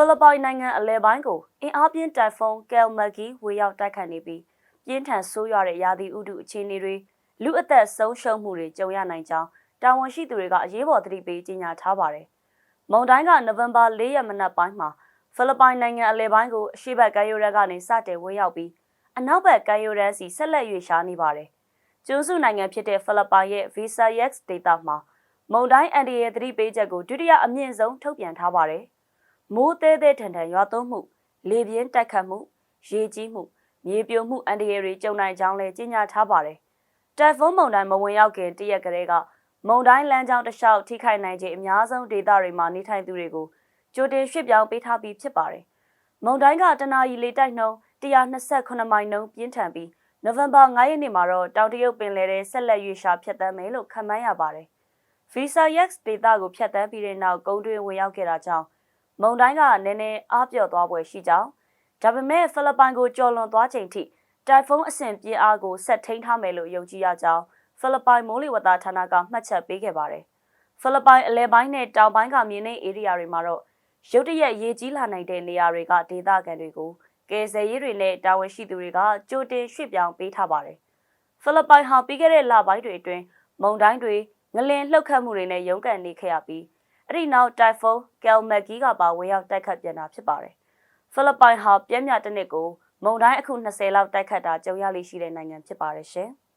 ဖိလစ်ပိုင်နိုင်ငံအလဲပိုင်းကိုအင်အားပြင်းတိုင်ဖုန်းကယ်မဂီဝေရောက်တိုက်ခတ်နေပြီးပြင်းထန်ဆိုးရွားတဲ့ရာသီဥတုအခြေအနေတွေလူအသက်ဆုံးရှုံးမှုတွေကြုံရနိုင်ကြောင်းတာဝန်ရှိသူတွေကအရေးပေါ်သတိပေးကြေညာထားပါတယ်။မုန်တိုင်းကနိုဝင်ဘာ၄ရက်မနက်ပိုင်းမှာဖိလစ်ပိုင်နိုင်ငံအလဲပိုင်းကိုအရှေ့ဘက်ကမ်းရိုးတန်းကနေစတင်ဝင်ရောက်ပြီးအနောက်ဘက်ကမ်းရိုးတန်းစီဆက်လက်ရွေ့ရှားနေပါတယ်။ကျွန်းစုနိုင်ငံဖြစ်တဲ့ဖိလစ်ပိုင်ရဲ့ Visayas ဒေသမှာမုန်တိုင်းအန်ဒီရဲ့သတိပေးချက်ကိုဒုတိယအမြင့်ဆုံးထုတ်ပြန်ထားပါတယ်။ မိုးသေးသေးထန်ထန်ရွာသွန်းမှုလေပြင်းတိုက်ခတ်မှုရေကြီးမှုမြေပြိုမှုအန်ဒီရတွေကြုံနိုင်ကြောင်းလည်းကြေညာထားပါတယ်။တက်ဖုန်းမုန်တိုင်းမဝင်ရောက်ခင်တရက်ကလေးကမုန်တိုင်းလမ်းကြောင်းတစ်လျှောက်ထိခိုက်နိုင်ခြင်းအများဆုံးဒေသတွေမှာနေထိုင်သူတွေကိုကြိုတင်ရွှေ့ပြောင်းပေးထားပြီးဖြစ်ပါတယ်။မုန်တိုင်းကတနအီလေတိုက်နှုန်း128မိုင်နှုန်းပြင်းထန်ပြီးနိုဝင်ဘာ9ရက်နေ့မှာတော့တောင်တရုတ်ပင်လယ်ထဲဆက်လက်ရွေ့ရှာဖြတ်သန်းမယ်လို့ခန့်မှန်းရပါတယ်။ Visa Yax ဒေတာကိုဖြတ်သန်းပြီးတဲ့နောက်ကုန်းတွင်းဝင်ရောက်ခဲ့တာကြောင့် မုန်တိုင်းကနည်းနည်းအားပြော့သွားပွဲရှိကြောင်းဒါပေမဲ့ဖိလစ်ပိုင်ကိုကျော်လွန်သွားချိန်ထိတိုင်ဖုန်းအဆင့်ပြင်းအားကိုဆက်ထိန်းထားမယ်လို့ယုံကြည်ရကြောင်းဖိလစ်ပိုင်မိုးလေဝသဌာနကမှတ်ချက်ပေးခဲ့ပါတယ်။ဖိလစ်ပိုင်အလဲပိုင်းနဲ့တောင်ပိုင်းကမြင်းနေဧရိယာတွေမှာတော့ရုတ်တရက်ရေကြီးလာနိုင်တဲ့နေရာတွေကဒေသခံတွေကိုကယ်ဆယ်ရေးတွေနဲ့တာဝန်ရှိသူတွေကကြိုတင်ရွှေ့ပြောင်းပေးထားပါတယ်။ဖိလစ်ပိုင်ဟာပြီးခဲ့တဲ့လပိုင်းတွေအတွင်းမုန်တိုင်းတွေငလင်လှုပ်ခတ်မှုတွေနဲ့ရုန်းကန်နေခဲ့ရပြီး အဲ့ဒီနောက်တိုင်ဖုန်းကယ်မက်ဂီကပါဝင်ရောက်တိုက်ခတ်ပြန်တာဖြစ်ပါတယ်။ဖိလစ်ပိုင်ဟာပြင်းပြတစ်နှစ်ကိုမုန်တိုင်းအခု20လောက်တိုက်ခတ်တာကြုံရလိမ့်ရှိတဲ့နိုင်ငံဖြစ်ပါတယ်ရှင်။